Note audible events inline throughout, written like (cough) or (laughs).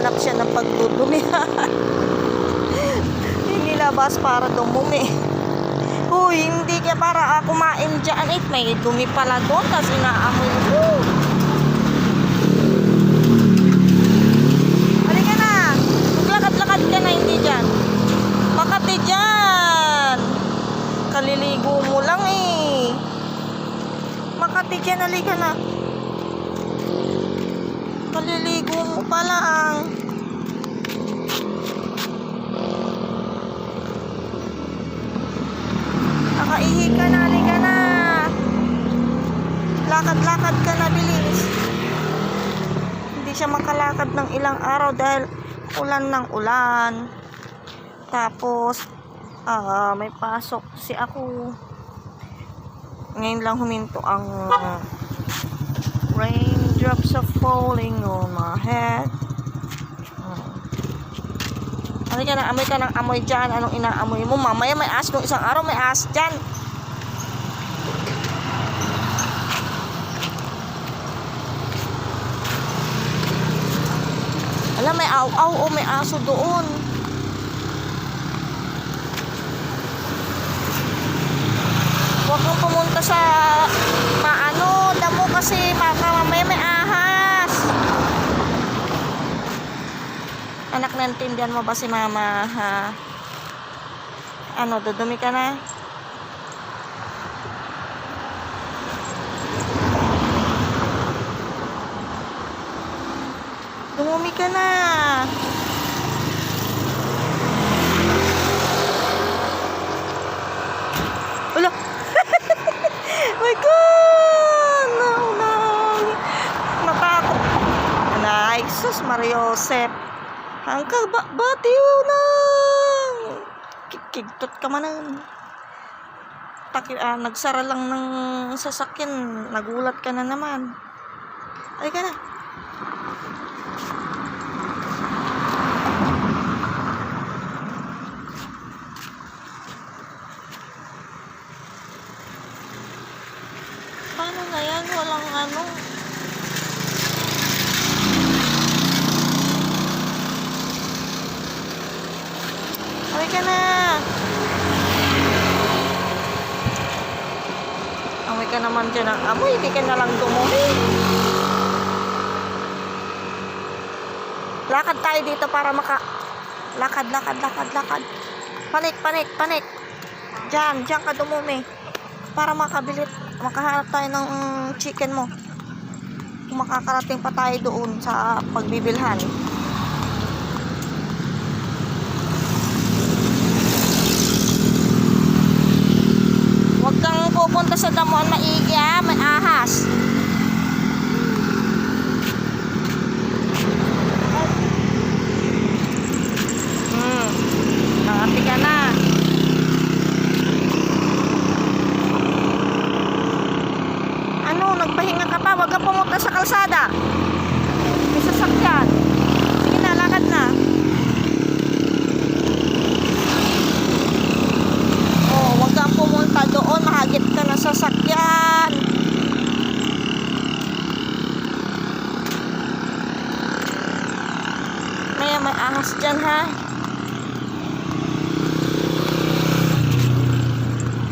naghahanap siya ng pagdudumihan. (laughs) Nilabas para dumumi. Uy, hindi ka para ah, kumain dyan. Eh, may dumi pala doon kasi inaamoy ko. Halika na. Maglakad-lakad ka hindi dyan. Makati. Kaliligo mo lang eh. Makati dyan, halika na. Kaliligo mo pa lang. Nakaihi ka na, halika na. Lakad-lakad ka na, bilis. Hindi siya makalakad ng ilang araw dahil ulan ng ulan. Tapos, ah, may pasok si ako. Ngayon lang huminto ang raindrops are falling on my head. Hmm. Halika na, amoy ka ng amoy dyan. Anong inaamoy mo? Mamaya may as isang araw may as dyan. Alam, may aw-aw o may aso doon. Huwag kang pumunta sa maano, damo kasi baka mamaya may ahas. Anak, naintindihan mo ba si mama, ha? Ano, dudumi ka na? Dumumi ka na. Wala. (laughs) My God! No, no. Natakot. Nay, sus, Mariosep. Hanggang ba batiw na. Kikigtot ka man. Taki, ah, nagsara lang ng sasakyan. Nagulat ka na naman. Ay ka na. Ano. Amoy ka na. Amoy ka naman dyan amoy. Hindi ka na lang dumumi. Lakad tayo dito para maka... Lakad, lakad, lakad, lakad. Panik, panik, panik. Diyan, diyan ka dumumi. Para makabilit, makahanap tayo ng chicken mo. Kung makakarating pa tayo doon sa pagbibilhan. Huwag kang pupunta sa damuan maigi ha, may ahas. Hmm, nakati ka na. Ano, nagpahinga ka pa, huwag kang pumunta sa kalsada. May sasakyan. Sige na, lakad na. Oh, huwag kang pumunta doon, mahagip ka ng sasakyan. Maya may ahas dyan ha.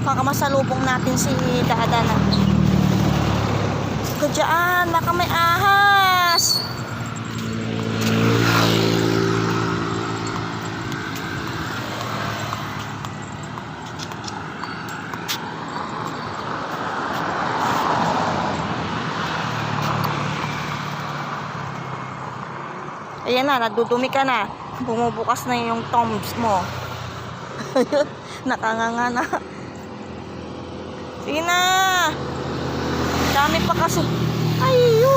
Baka masalubong natin si Dada na. Ikaw dyan, baka may ahas. Ayan na, nadudumi ka na. Bumubukas na yung tombs mo. (laughs) Nakanganga na. Sige na. Dami pa kasi. Ayo.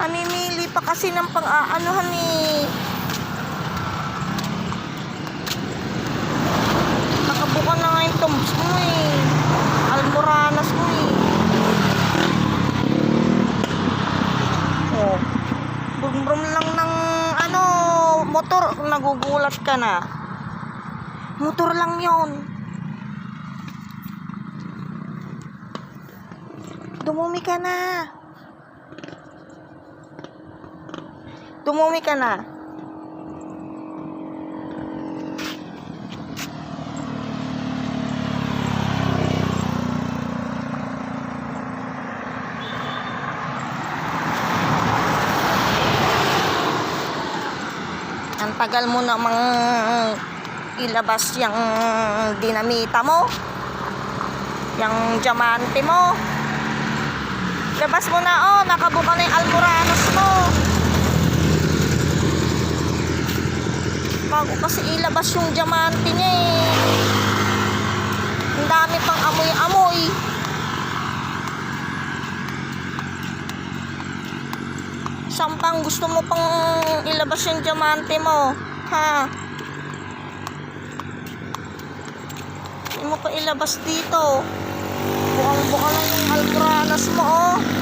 Namimili pa kasi ng pang-aanuhan ni Nakabuka na nga yung tombs mo eh. Almoranas mo eh. Oh. Brum-brum lang ng ano, motor, nagugulat ka na. Motor lang yon. Dumumi ka na. Dumumi ka na. Ang tagal mo namang ilabas yung dinamita mo. Yung diamante mo. Labas mo na, oh. Nakabuka na yung almoranos mo. Bago kasi ilabas yung diamante niya eh. Ang dami pang amoy-amoy. Sampang gusto mo pang ilabas yung diamante mo. Ha? Hindi mo pa ilabas dito. Buang-buka lang yung almoranos mo, oh.